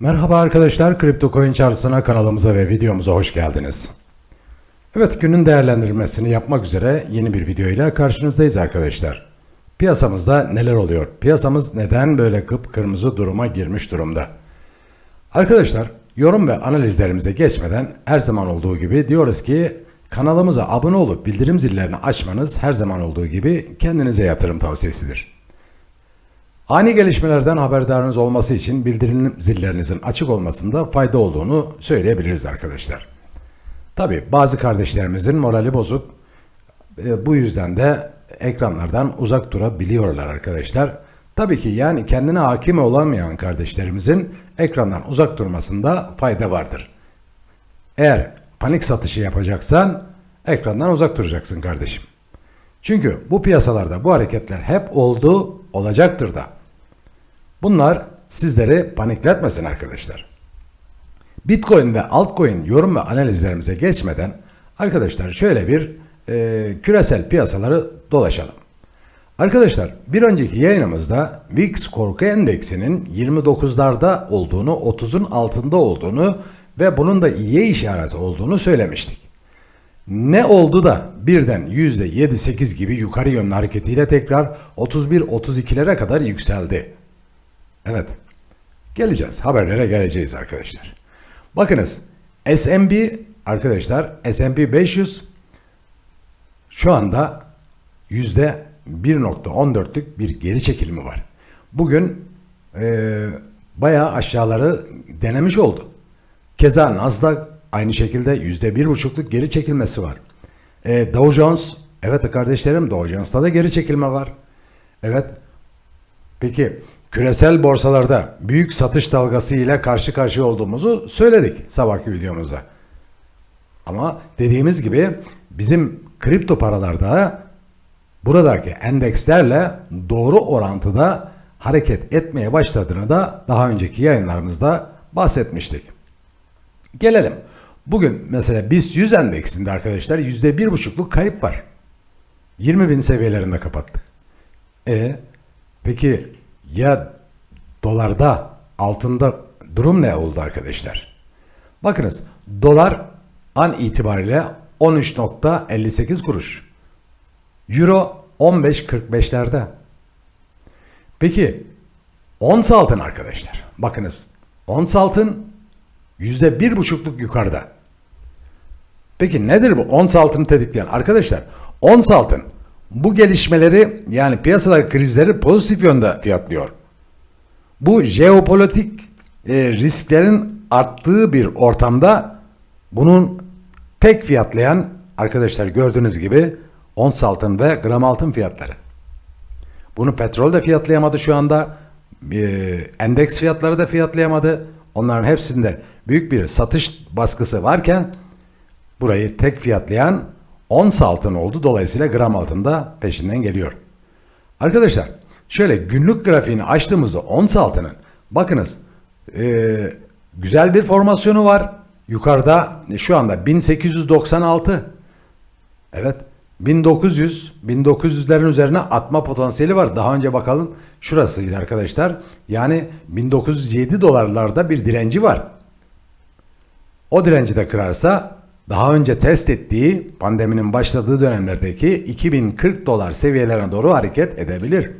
Merhaba arkadaşlar, Kripto Coin Çarşısı'na kanalımıza ve videomuza hoş geldiniz. Evet, günün değerlendirmesini yapmak üzere yeni bir video ile karşınızdayız arkadaşlar. Piyasamızda neler oluyor? Piyasamız neden böyle kıpkırmızı duruma girmiş durumda? Arkadaşlar, yorum ve analizlerimize geçmeden her zaman olduğu gibi diyoruz ki kanalımıza abone olup bildirim zillerini açmanız her zaman olduğu gibi kendinize yatırım tavsiyesidir. Ani gelişmelerden haberdarınız olması için bildirim zillerinizin açık olmasında fayda olduğunu söyleyebiliriz arkadaşlar. Tabi bazı kardeşlerimizin morali bozuk. E, bu yüzden de ekranlardan uzak durabiliyorlar arkadaşlar. Tabii ki yani kendine hakim olamayan kardeşlerimizin ekrandan uzak durmasında fayda vardır. Eğer panik satışı yapacaksan ekrandan uzak duracaksın kardeşim. Çünkü bu piyasalarda bu hareketler hep oldu, olacaktır da. Bunlar sizleri panikletmesin arkadaşlar. Bitcoin ve altcoin yorum ve analizlerimize geçmeden arkadaşlar şöyle bir e, küresel piyasaları dolaşalım. Arkadaşlar bir önceki yayınımızda VIX korku endeksinin 29'larda olduğunu, 30'un altında olduğunu ve bunun da iyiye işareti olduğunu söylemiştik. Ne oldu da birden %7-8 gibi yukarı yönlü hareketiyle tekrar 31-32'lere kadar yükseldi? Evet. Geleceğiz. Haberlere geleceğiz arkadaşlar. Bakınız S&P arkadaşlar S&P 500 şu anda yüzde 1.14'lük bir geri çekilimi var. Bugün e, bayağı aşağıları denemiş oldu. Keza Nasdaq aynı şekilde yüzde bir buçukluk geri çekilmesi var. E, Dow Jones, evet kardeşlerim Dow Jones'ta da geri çekilme var. Evet. Peki küresel borsalarda büyük satış dalgası ile karşı karşıya olduğumuzu söyledik sabahki videomuzda. Ama dediğimiz gibi bizim kripto paralarda buradaki endekslerle doğru orantıda hareket etmeye başladığını da daha önceki yayınlarımızda bahsetmiştik. Gelelim. Bugün mesela BIST 100 endeksinde arkadaşlar %1,5'luk kayıp var. 20 bin seviyelerinde kapattık. E peki ya dolarda altında durum ne oldu arkadaşlar? Bakınız dolar an itibariyle 13.58 kuruş. Euro 15.45'lerde. Peki ons altın arkadaşlar. Bakınız ons altın yüzde bir buçukluk yukarıda. Peki nedir bu ons altını tetikleyen? Arkadaşlar ons altın bu gelişmeleri yani piyasadaki krizleri pozitif yönde fiyatlıyor. Bu jeopolitik e, risklerin arttığı bir ortamda bunun tek fiyatlayan arkadaşlar gördüğünüz gibi ons altın ve gram altın fiyatları. Bunu petrol de fiyatlayamadı şu anda. E, endeks fiyatları da fiyatlayamadı. Onların hepsinde büyük bir satış baskısı varken burayı tek fiyatlayan ons altın oldu. Dolayısıyla gram altın da peşinden geliyor. Arkadaşlar şöyle günlük grafiğini açtığımızda ons altının bakınız e, güzel bir formasyonu var. Yukarıda şu anda 1896 evet 1900 1900'lerin üzerine atma potansiyeli var. Daha önce bakalım şurasıydı arkadaşlar. Yani 1907 dolarlarda bir direnci var. O direnci de kırarsa daha önce test ettiği pandeminin başladığı dönemlerdeki 2040 dolar seviyelerine doğru hareket edebilir.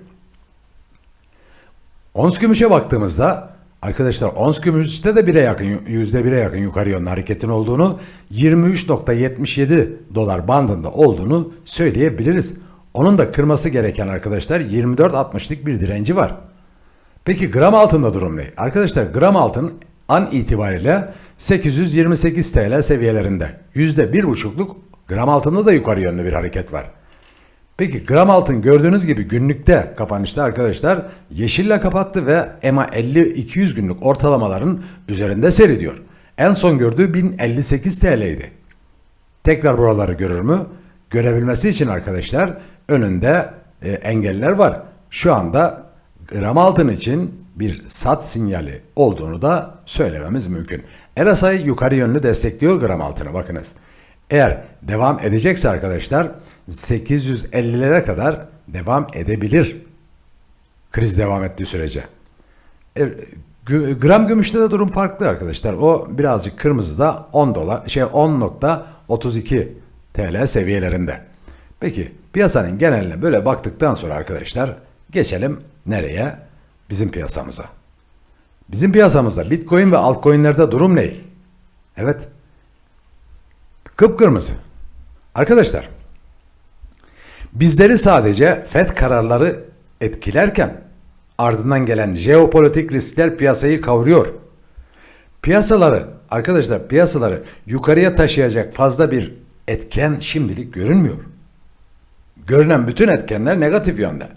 Ons gümüşe baktığımızda arkadaşlar ons gümüşte de 1'e yakın %1'e yakın yukarı yönlü hareketin olduğunu 23.77 dolar bandında olduğunu söyleyebiliriz. Onun da kırması gereken arkadaşlar 24.60'lık bir direnci var. Peki gram altında durum ne? Arkadaşlar gram altın an itibariyle 828 TL seviyelerinde. %1,5'luk gram altında da yukarı yönlü bir hareket var. Peki gram altın gördüğünüz gibi günlükte kapanışta arkadaşlar yeşille kapattı ve EMA 50-200 günlük ortalamaların üzerinde seyrediyor. En son gördüğü 1058 TL'ydi. Tekrar buraları görür mü? Görebilmesi için arkadaşlar önünde e, engeller var. Şu anda gram altın için bir sat sinyali olduğunu da söylememiz mümkün. RSI yukarı yönlü destekliyor gram altını bakınız. Eğer devam edecekse arkadaşlar 850'lere kadar devam edebilir. Kriz devam ettiği sürece. E, Gram gümüşte de durum farklı arkadaşlar. O birazcık kırmızıda 10 dolar şey 10.32 TL seviyelerinde. Peki piyasanın geneline böyle baktıktan sonra arkadaşlar geçelim nereye? Bizim piyasamıza. Bizim piyasamızda Bitcoin ve altcoin'lerde durum ne? Evet. Kıpkırmızı. Arkadaşlar bizleri sadece FED kararları etkilerken ardından gelen jeopolitik riskler piyasayı kavuruyor. Piyasaları arkadaşlar piyasaları yukarıya taşıyacak fazla bir etken şimdilik görünmüyor. Görünen bütün etkenler negatif yönde.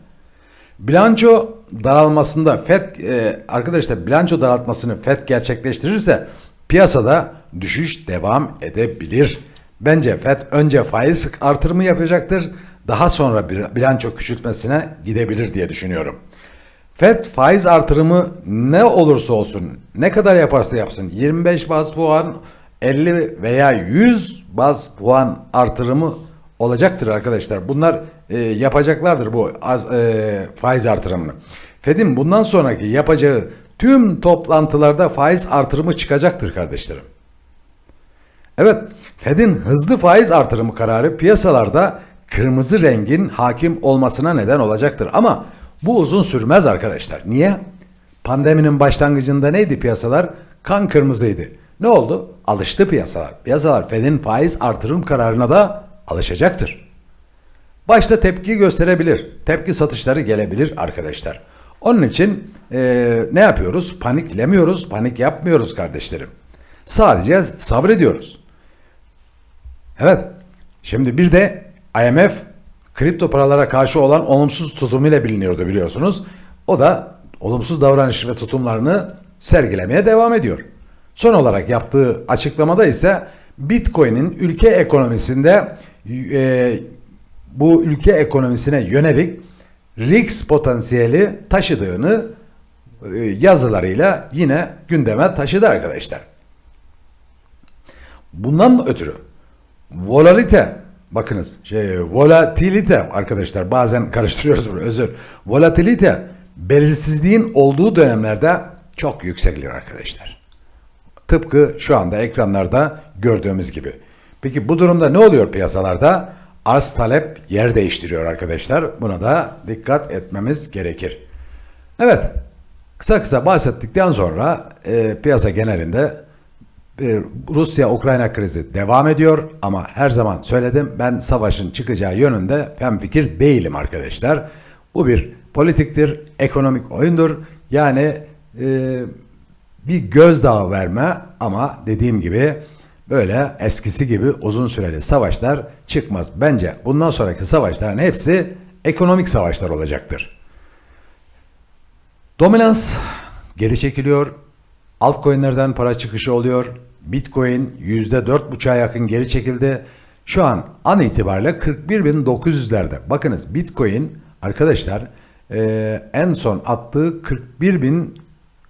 Bilanço daralmasında FED e, arkadaşlar bilanço daraltmasını FED gerçekleştirirse piyasada düşüş devam edebilir. Bence FED önce faiz artırımı yapacaktır. Daha sonra bilanço küçültmesine gidebilir diye düşünüyorum. FED faiz artırımı ne olursa olsun ne kadar yaparsa yapsın 25 baz puan 50 veya 100 baz puan artırımı olacaktır arkadaşlar. Bunlar e, yapacaklardır bu az, e, faiz artırımını. Fed'in bundan sonraki yapacağı tüm toplantılarda faiz artırımı çıkacaktır kardeşlerim. Evet, Fed'in hızlı faiz artırımı kararı piyasalarda kırmızı rengin hakim olmasına neden olacaktır. Ama bu uzun sürmez arkadaşlar. Niye? Pandeminin başlangıcında neydi piyasalar? Kan kırmızıydı. Ne oldu? Alıştı piyasalar. Piyasalar Fed'in faiz artırım kararına da alışacaktır. Başta tepki gösterebilir. Tepki satışları gelebilir arkadaşlar. Onun için eee, ne yapıyoruz? Paniklemiyoruz, panik yapmıyoruz kardeşlerim. Sadece sabrediyoruz. Evet. Şimdi bir de IMF kripto paralara karşı olan olumsuz tutumuyla biliniyordu biliyorsunuz. O da olumsuz davranış ve tutumlarını sergilemeye devam ediyor. Son olarak yaptığı açıklamada ise Bitcoin'in ülke ekonomisinde e, bu ülke ekonomisine yönelik risk potansiyeli taşıdığını e, yazılarıyla yine gündeme taşıdı arkadaşlar. Bundan ötürü volatilite bakınız şey volatilite arkadaşlar bazen karıştırıyoruz bunu özür. Volatilite belirsizliğin olduğu dönemlerde çok yükselir arkadaşlar. Tıpkı şu anda ekranlarda gördüğümüz gibi. Peki bu durumda ne oluyor piyasalarda? Arz talep yer değiştiriyor arkadaşlar. Buna da dikkat etmemiz gerekir. Evet. Kısa kısa bahsettikten sonra e, piyasa genelinde e, Rusya-Ukrayna krizi devam ediyor ama her zaman söyledim ben savaşın çıkacağı yönünde fikir değilim arkadaşlar. Bu bir politiktir, ekonomik oyundur. Yani e, bir gözdağı verme ama dediğim gibi böyle eskisi gibi uzun süreli savaşlar çıkmaz. Bence bundan sonraki savaşların hepsi ekonomik savaşlar olacaktır. Dominans geri çekiliyor. Altcoin'lerden para çıkışı oluyor. Bitcoin %4,5'a yakın geri çekildi. Şu an an itibariyle 41.900'lerde. Bakınız Bitcoin arkadaşlar e, en son attığı 41.000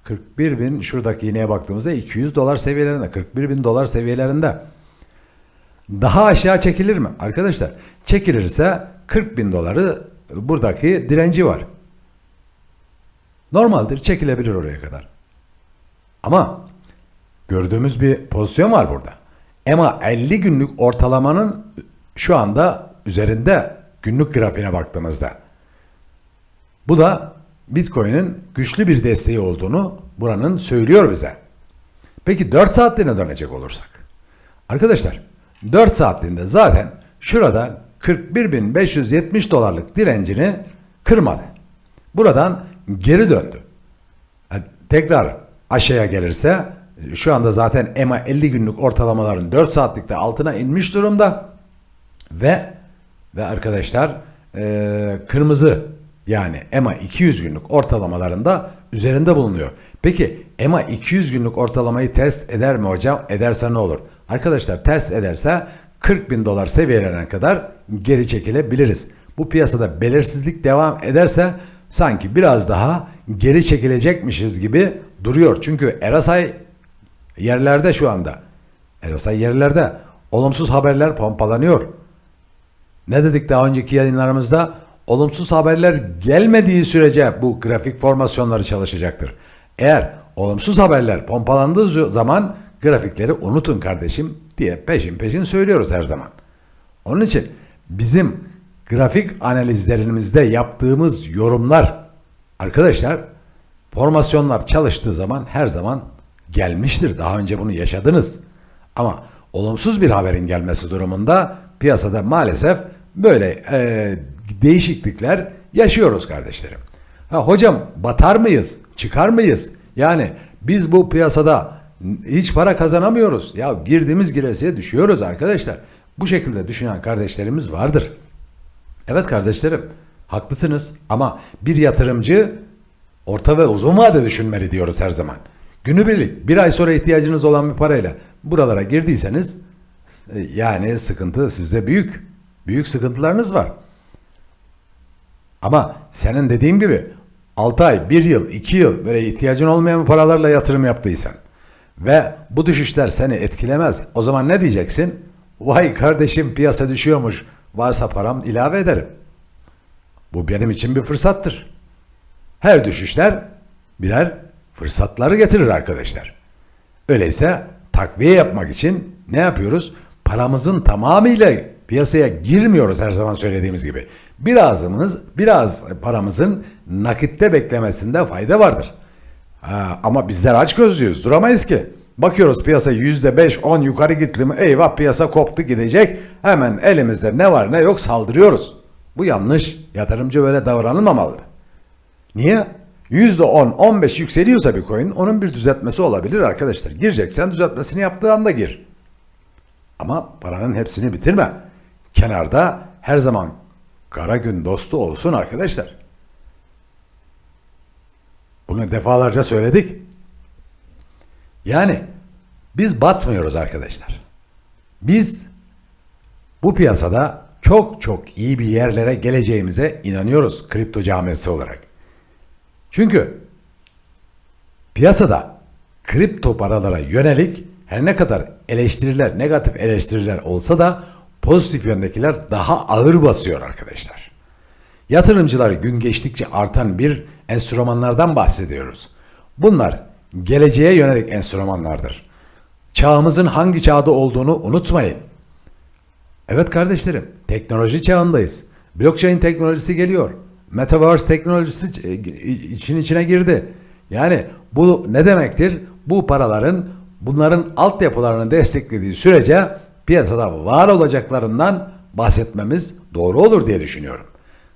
41 bin şuradaki iğneye baktığımızda 200 dolar seviyelerinde 41 bin dolar seviyelerinde daha aşağı çekilir mi? Arkadaşlar çekilirse 40 bin doları buradaki direnci var. Normaldir çekilebilir oraya kadar. Ama gördüğümüz bir pozisyon var burada. EMA 50 günlük ortalamanın şu anda üzerinde günlük grafiğine baktığımızda. Bu da Bitcoin'in güçlü bir desteği olduğunu buranın söylüyor bize. Peki 4 saatliğine dönecek olursak. Arkadaşlar 4 saatliğinde zaten şurada 41.570 dolarlık direncini kırmadı. Buradan geri döndü. Yani tekrar aşağıya gelirse şu anda zaten EMA 50 günlük ortalamaların 4 saatlikte altına inmiş durumda ve ve arkadaşlar e, kırmızı yani EMA 200 günlük ortalamalarında üzerinde bulunuyor. Peki EMA 200 günlük ortalamayı test eder mi hocam? Ederse ne olur? Arkadaşlar test ederse 40 bin dolar seviyelerine kadar geri çekilebiliriz. Bu piyasada belirsizlik devam ederse sanki biraz daha geri çekilecekmişiz gibi duruyor. Çünkü Erasay yerlerde şu anda. Erasay yerlerde. Olumsuz haberler pompalanıyor. Ne dedik daha önceki yayınlarımızda? Olumsuz haberler gelmediği sürece bu grafik formasyonları çalışacaktır. Eğer olumsuz haberler pompalandığı zaman grafikleri unutun kardeşim diye peşin peşin söylüyoruz her zaman. Onun için bizim grafik analizlerimizde yaptığımız yorumlar arkadaşlar formasyonlar çalıştığı zaman her zaman gelmiştir. Daha önce bunu yaşadınız. Ama olumsuz bir haberin gelmesi durumunda piyasada maalesef böyle e, değişiklikler yaşıyoruz kardeşlerim. Ha, hocam batar mıyız? Çıkar mıyız? Yani biz bu piyasada hiç para kazanamıyoruz. Ya girdiğimiz giresiye düşüyoruz arkadaşlar. Bu şekilde düşünen kardeşlerimiz vardır. Evet kardeşlerim, haklısınız ama bir yatırımcı orta ve uzun vade düşünmeli diyoruz her zaman. Günübirlik bir ay sonra ihtiyacınız olan bir parayla buralara girdiyseniz e, yani sıkıntı sizde büyük. Büyük sıkıntılarınız var. Ama senin dediğim gibi 6 ay, 1 yıl, 2 yıl böyle ihtiyacın olmayan paralarla yatırım yaptıysan ve bu düşüşler seni etkilemez. O zaman ne diyeceksin? Vay kardeşim piyasa düşüyormuş. Varsa param ilave ederim. Bu benim için bir fırsattır. Her düşüşler birer fırsatları getirir arkadaşlar. Öyleyse takviye yapmak için ne yapıyoruz? Paramızın tamamıyla piyasaya girmiyoruz her zaman söylediğimiz gibi. Birazımız, biraz paramızın nakitte beklemesinde fayda vardır. Ha, ama bizler aç gözlüyüz. Duramayız ki. Bakıyoruz piyasa yüzde beş, on yukarı gitti mi? Eyvah piyasa koptu gidecek. Hemen elimizde ne var ne yok saldırıyoruz. Bu yanlış. Yatırımcı böyle davranılmamalı. Niye? Yüzde on, on beş yükseliyorsa bir coin onun bir düzeltmesi olabilir arkadaşlar. Gireceksen düzeltmesini yaptığı anda gir. Ama paranın hepsini bitirme. Kenarda her zaman kara gün dostu olsun arkadaşlar. Bunu defalarca söyledik. Yani biz batmıyoruz arkadaşlar. Biz bu piyasada çok çok iyi bir yerlere geleceğimize inanıyoruz kripto camiası olarak. Çünkü piyasada kripto paralara yönelik her ne kadar eleştiriler, negatif eleştiriler olsa da pozitif yöndekiler daha ağır basıyor arkadaşlar. Yatırımcıları gün geçtikçe artan bir enstrümanlardan bahsediyoruz. Bunlar geleceğe yönelik enstrümanlardır. Çağımızın hangi çağda olduğunu unutmayın. Evet kardeşlerim, teknoloji çağındayız. Blockchain teknolojisi geliyor. Metaverse teknolojisi için içine girdi. Yani bu ne demektir? Bu paraların bunların altyapılarını desteklediği sürece piyasada var olacaklarından bahsetmemiz doğru olur diye düşünüyorum.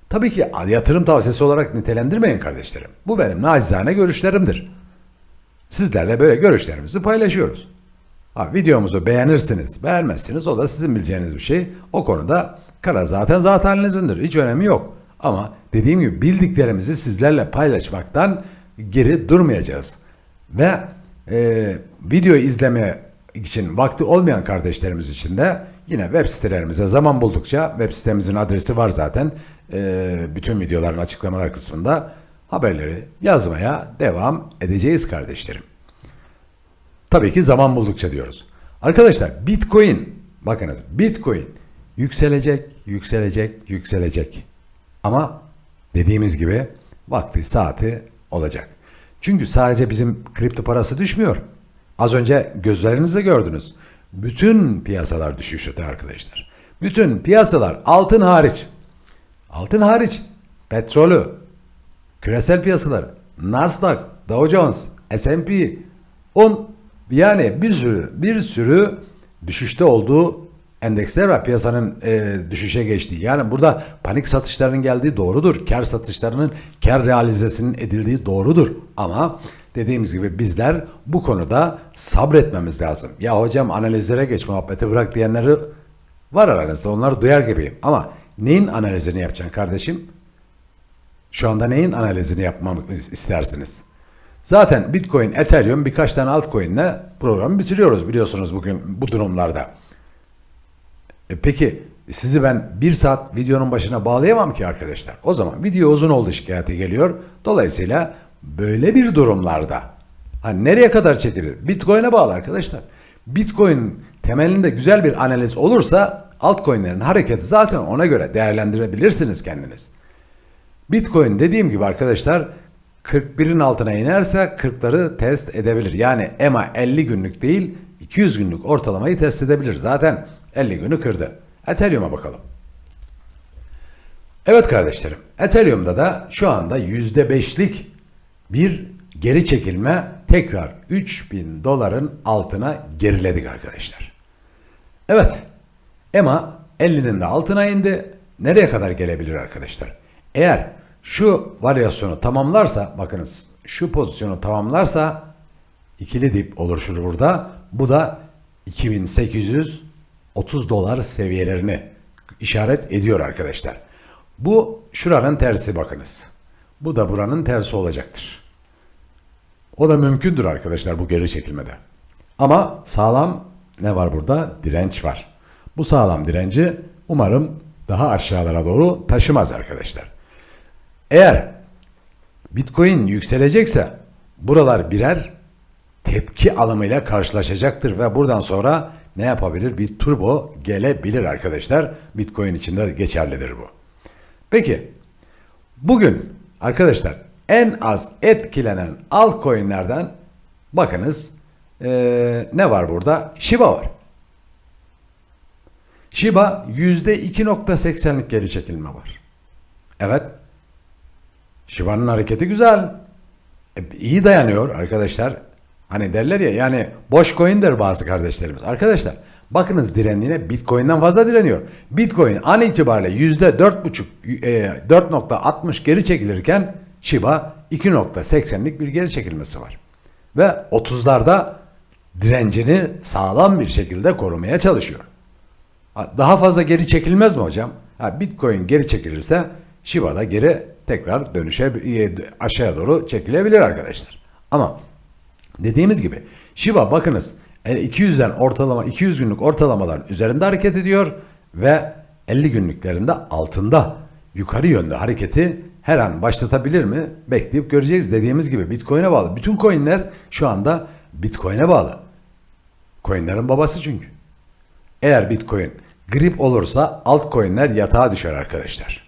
Tabii ki yatırım tavsiyesi olarak nitelendirmeyin kardeşlerim. Bu benim nacizane görüşlerimdir. Sizlerle böyle görüşlerimizi paylaşıyoruz. Ha, videomuzu beğenirsiniz, beğenmezsiniz o da sizin bileceğiniz bir şey. O konuda karar zaten zaten halinizdir. Hiç önemi yok. Ama dediğim gibi bildiklerimizi sizlerle paylaşmaktan geri durmayacağız. Ve e, video izleme için vakti olmayan kardeşlerimiz için de yine web sitelerimize zaman buldukça web sitemizin adresi var zaten. E, bütün videoların açıklamalar kısmında haberleri yazmaya devam edeceğiz kardeşlerim. Tabii ki zaman buldukça diyoruz. Arkadaşlar Bitcoin bakınız Bitcoin yükselecek, yükselecek, yükselecek. Ama dediğimiz gibi vakti saati olacak. Çünkü sadece bizim kripto parası düşmüyor. Az önce gözlerinizle gördünüz. Bütün piyasalar düşüşte arkadaşlar. Bütün piyasalar altın hariç. Altın hariç. Petrolü, küresel piyasalar, Nasdaq, Dow Jones, S&P, on yani bir sürü bir sürü düşüşte olduğu endeksler var piyasanın e, düşüşe geçtiği. Yani burada panik satışlarının geldiği doğrudur. Kar satışlarının kar realizesinin edildiği doğrudur. Ama dediğimiz gibi bizler bu konuda sabretmemiz lazım. Ya hocam analizlere geç muhabbeti bırak diyenleri var aranızda. Onları duyar gibiyim. Ama neyin analizini yapacaksın kardeşim? Şu anda neyin analizini yapmamı istersiniz? Zaten Bitcoin, Ethereum birkaç tane altcoin'le programı bitiriyoruz biliyorsunuz bugün bu durumlarda. E peki sizi ben bir saat videonun başına bağlayamam ki arkadaşlar. O zaman video uzun oldu şikayeti geliyor. Dolayısıyla böyle bir durumlarda hani nereye kadar çekilir? Bitcoin'e bağlı arkadaşlar. Bitcoin temelinde güzel bir analiz olursa altcoin'lerin hareketi zaten ona göre değerlendirebilirsiniz kendiniz. Bitcoin dediğim gibi arkadaşlar 41'in altına inerse 40'ları test edebilir. Yani EMA 50 günlük değil 200 günlük ortalamayı test edebilir. Zaten 50 günü kırdı. Ethereum'a bakalım. Evet kardeşlerim, Ethereum'da da şu anda %5'lik bir geri çekilme tekrar 3000 doların altına geriledik arkadaşlar. Evet, EMA 50'nin de altına indi. Nereye kadar gelebilir arkadaşlar? Eğer şu varyasyonu tamamlarsa, bakınız şu pozisyonu tamamlarsa ikili dip oluşur burada. Bu da 2830 dolar seviyelerini işaret ediyor arkadaşlar. Bu şuranın tersi bakınız. Bu da buranın tersi olacaktır. O da mümkündür arkadaşlar bu geri çekilmede. Ama sağlam ne var burada? Direnç var. Bu sağlam direnci umarım daha aşağılara doğru taşımaz arkadaşlar. Eğer Bitcoin yükselecekse buralar birer tepki alımıyla karşılaşacaktır ve buradan sonra ne yapabilir? Bir turbo gelebilir arkadaşlar. Bitcoin için de geçerlidir bu. Peki bugün arkadaşlar en az etkilenen altcoin'lerden bakınız ee, ne var burada? Shiba var. Shiba %2.80'lik geri çekilme var. Evet. Shiba'nın hareketi güzel. E, iyi dayanıyor arkadaşlar. Hani derler ya yani boş coin der bazı kardeşlerimiz. Arkadaşlar bakınız direndiğine Bitcoin'den fazla direniyor. Bitcoin an itibariyle %4.5 e, 4.60 geri çekilirken Shiba 2.80'lik bir geri çekilmesi var. Ve 30'larda direncini sağlam bir şekilde korumaya çalışıyor. Daha fazla geri çekilmez mi hocam? Ha, Bitcoin geri çekilirse Shiba da geri tekrar dönüşe aşağıya doğru çekilebilir arkadaşlar. Ama dediğimiz gibi Shiba bakınız 200'den ortalama 200 günlük ortalamaların üzerinde hareket ediyor ve 50 günlüklerinde altında yukarı yönlü hareketi her an başlatabilir mi? Bekleyip göreceğiz. Dediğimiz gibi Bitcoin'e bağlı. Bütün coin'ler şu anda Bitcoin'e bağlı. Coin'lerin babası çünkü. Eğer Bitcoin grip olursa altcoin'ler yatağa düşer arkadaşlar.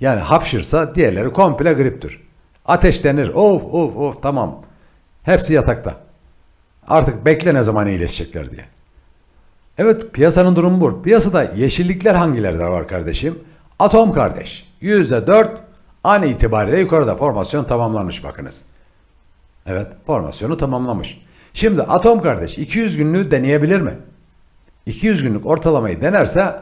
Yani hapşırsa diğerleri komple griptir. Ateşlenir. Of of of tamam. Hepsi yatakta. Artık bekle ne zaman iyileşecekler diye. Evet piyasanın durumu bu. Piyasada yeşillikler hangilerde var kardeşim? Atom kardeş. %4 an itibariyle yukarıda formasyon tamamlanmış bakınız. Evet formasyonu tamamlamış. Şimdi Atom kardeş 200 günlüğü deneyebilir mi? 200 günlük ortalamayı denerse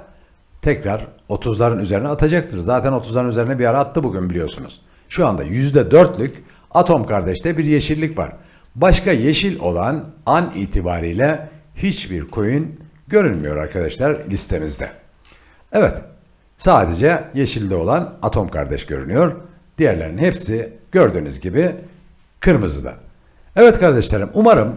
tekrar 30'ların üzerine atacaktır. Zaten 30'ların üzerine bir ara attı bugün biliyorsunuz. Şu anda %4'lük Atom kardeşte bir yeşillik var. Başka yeşil olan an itibariyle hiçbir coin görünmüyor arkadaşlar listemizde. Evet sadece yeşilde olan Atom kardeş görünüyor. Diğerlerinin hepsi gördüğünüz gibi kırmızıda. Evet kardeşlerim umarım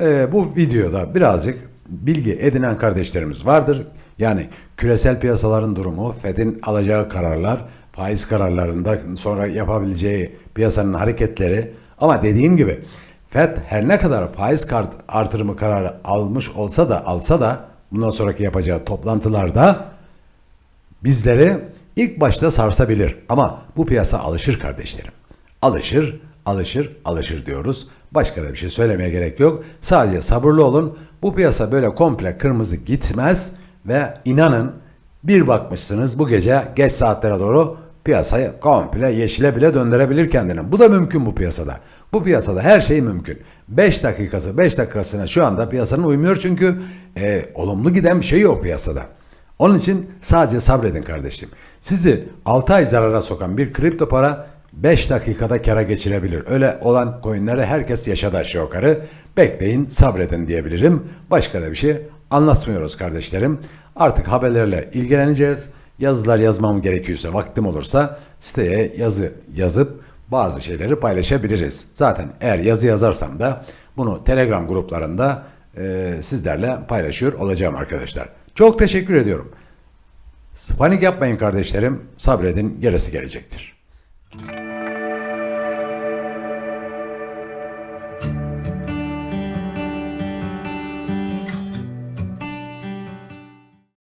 e, bu videoda birazcık bilgi edinen kardeşlerimiz vardır. Yani küresel piyasaların durumu, Fed'in alacağı kararlar, faiz kararlarında sonra yapabileceği piyasanın hareketleri ama dediğim gibi Fed her ne kadar faiz kart artırımı kararı almış olsa da alsa da bundan sonraki yapacağı toplantılarda bizleri ilk başta sarsabilir. Ama bu piyasa alışır kardeşlerim. Alışır, alışır, alışır diyoruz. Başka da bir şey söylemeye gerek yok. Sadece sabırlı olun. Bu piyasa böyle komple kırmızı gitmez ve inanın bir bakmışsınız bu gece geç saatlere doğru piyasayı komple yeşile bile döndürebilir kendini. Bu da mümkün bu piyasada. Bu piyasada her şey mümkün. 5 dakikası 5 dakikasına şu anda piyasanın uymuyor çünkü e, olumlu giden bir şey yok piyasada. Onun için sadece sabredin kardeşim. Sizi 6 ay zarara sokan bir kripto para 5 dakikada kara geçirebilir. Öyle olan coinlere herkes yaşadı aşağı yukarı. Bekleyin sabredin diyebilirim. Başka da bir şey anlatmıyoruz kardeşlerim. Artık haberlerle ilgileneceğiz. Yazılar yazmam gerekiyorsa vaktim olursa siteye yazı yazıp bazı şeyleri paylaşabiliriz. Zaten eğer yazı yazarsam da bunu Telegram gruplarında e, sizlerle paylaşıyor olacağım arkadaşlar. Çok teşekkür ediyorum. Panik yapmayın kardeşlerim. Sabredin gerisi gelecektir.